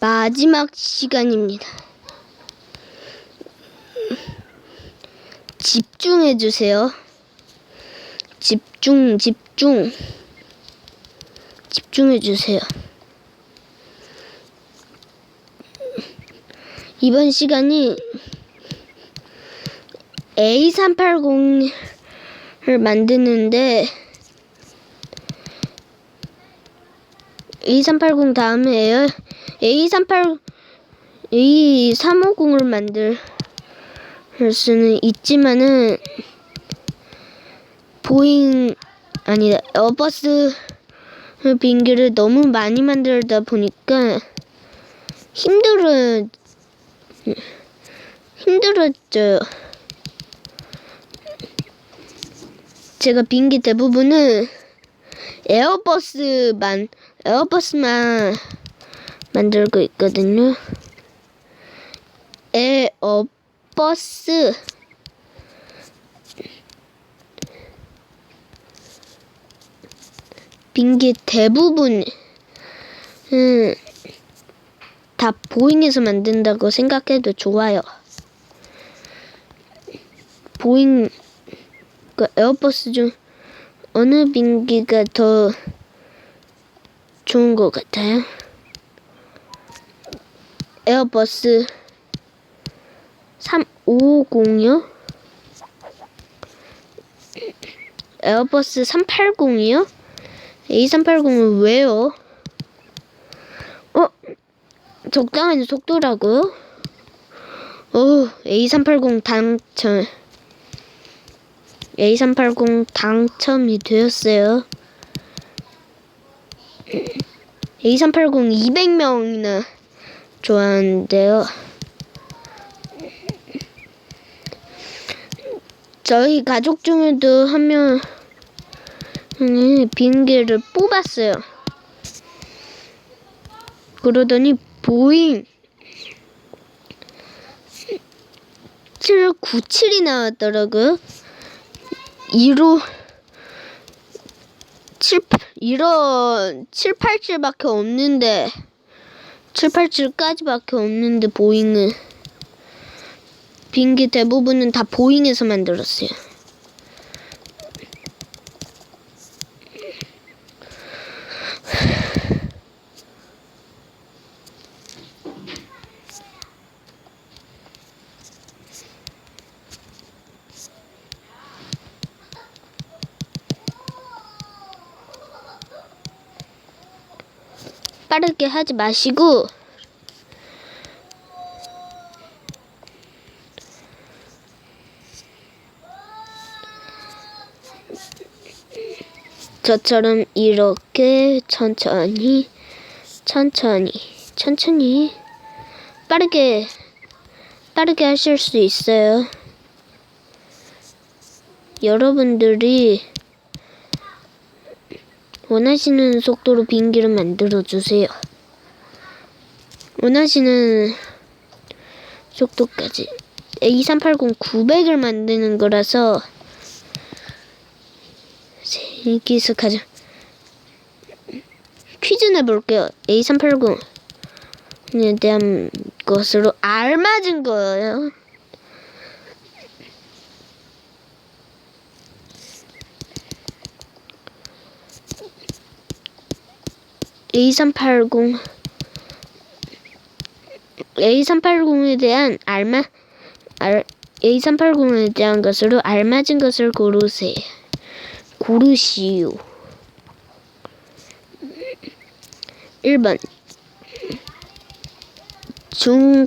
마지막 시간입니다. 집중해 주세요. 집중, 집중. 집중해 주세요. 이번 시간이 A380을 만드는데 A380 다음에 에어 A380 A350을 만들 수는 있지만은 보잉 아니다 에어버스 비행기를 너무 많이 만들다 보니까 힘들어 힘들었죠. 제가 비행기 대부분은 에어버스만 에어버스만 만들고 있거든요. 에어버스 비행기 대부분 음, 다 보잉에서 만든다고 생각해도 좋아요. 보잉 그 에어버스 중 어느 비행기가 더 좋은 것 같아요? 에어버스 350이요? 에어버스 380이요? A380은 왜요? 어? 적당한 속도라고요? 어, A380 당첨. A380 당첨이 되었어요. A380 200명이나 좋아하는데요. 저희 가족 중에도 한 명이 비행기를 뽑았어요. 그러더니 보잉 797이 나왔더라고요. 2로 7, 이런 787밖에 없는데 787까지밖에 없는데 보잉은 비행기 대부분은 다 보잉에서 만들었어요. 빠르게 하지 마시고 저처럼 이렇게 천천히 천천히 천천히 빠르게 빠르게 하실 수 있어요. 여러분들이 원하시는 속도로 비행기를 만들어 주세요. 원하시는 속도까지 A380 900을 만드는 거라서 여기서 가자. 퀴즈 내볼게요. A380에 대한 것으로 알맞은 거예요. A380 A380에 대한 알마 알, A380에 대한 것으로 알맞은 것을 고르세요. 고르시오. 1번 중